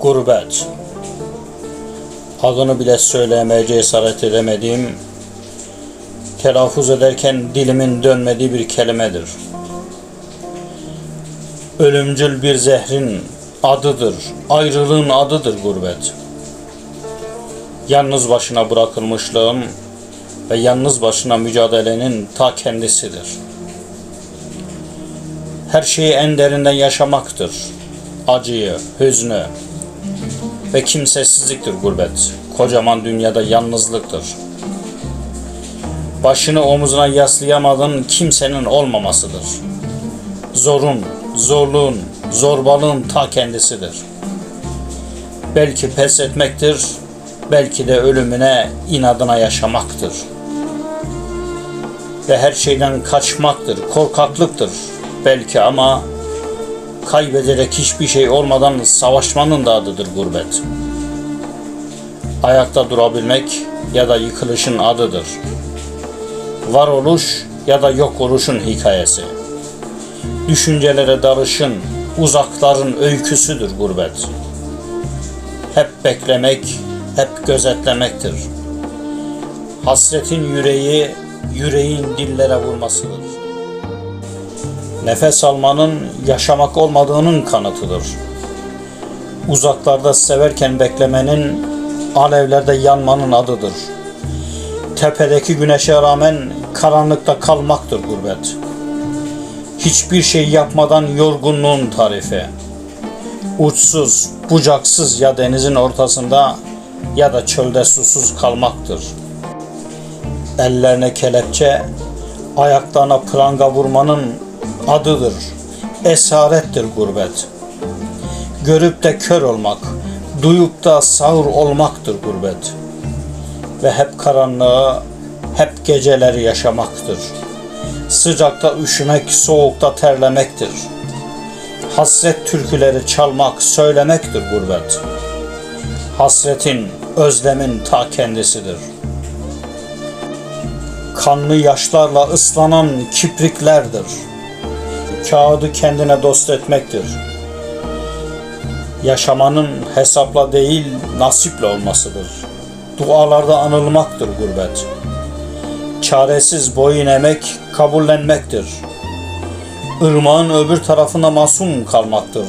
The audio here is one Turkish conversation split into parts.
Gurbet. Adını bile söyleyemeye cesaret edemediğim, telaffuz ederken dilimin dönmediği bir kelimedir. Ölümcül bir zehrin adıdır, ayrılığın adıdır gurbet. Yalnız başına bırakılmışlığın ve yalnız başına mücadelenin ta kendisidir. Her şeyi en derinden yaşamaktır. Acıyı, hüznü ve kimsesizliktir gurbet. Kocaman dünyada yalnızlıktır. Başını omuzuna yaslayamadığın kimsenin olmamasıdır. Zorun, zorluğun, zorbalığın ta kendisidir. Belki pes etmektir, belki de ölümüne inadına yaşamaktır. Ve her şeyden kaçmaktır, korkaklıktır belki ama kaybedecek hiçbir şey olmadan savaşmanın da adıdır gurbet. Ayakta durabilmek ya da yıkılışın adıdır. Varoluş ya da yok oluşun hikayesi. Düşüncelere dalışın, uzakların öyküsüdür gurbet. Hep beklemek, hep gözetlemektir. Hasretin yüreği, yüreğin dillere vurmasıdır. Nefes almanın yaşamak olmadığının kanıtıdır. Uzaklarda severken beklemenin, alevlerde yanmanın adıdır. Tepedeki güneşe rağmen karanlıkta kalmaktır gurbet. Hiçbir şey yapmadan yorgunluğun tarifi. Uçsuz, bucaksız ya denizin ortasında ya da çölde susuz kalmaktır. Ellerine kelepçe, ayaklarına pranga vurmanın adıdır. Esarettir gurbet. Görüp de kör olmak, duyup da sağır olmaktır gurbet. Ve hep karanlığı, hep geceleri yaşamaktır. Sıcakta üşümek, soğukta terlemektir. Hasret türküleri çalmak, söylemektir gurbet. Hasretin, özlemin ta kendisidir. Kanlı yaşlarla ıslanan kipriklerdir kağıdı kendine dost etmektir. Yaşamanın hesapla değil nasiple olmasıdır. Dualarda anılmaktır gurbet. Çaresiz boyun emek kabullenmektir. Irmağın öbür tarafında masum kalmaktır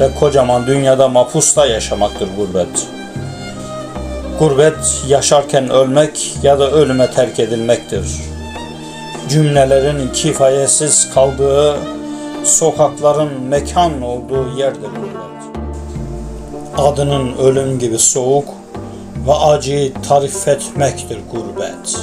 ve kocaman dünyada mapusta yaşamaktır gurbet. Gurbet yaşarken ölmek ya da ölüme terk edilmektir. Cümlelerin kifayetsiz kaldığı sokakların mekan olduğu yerdir gurbet. Adının ölüm gibi soğuk ve acıyı tarif etmektir gurbet.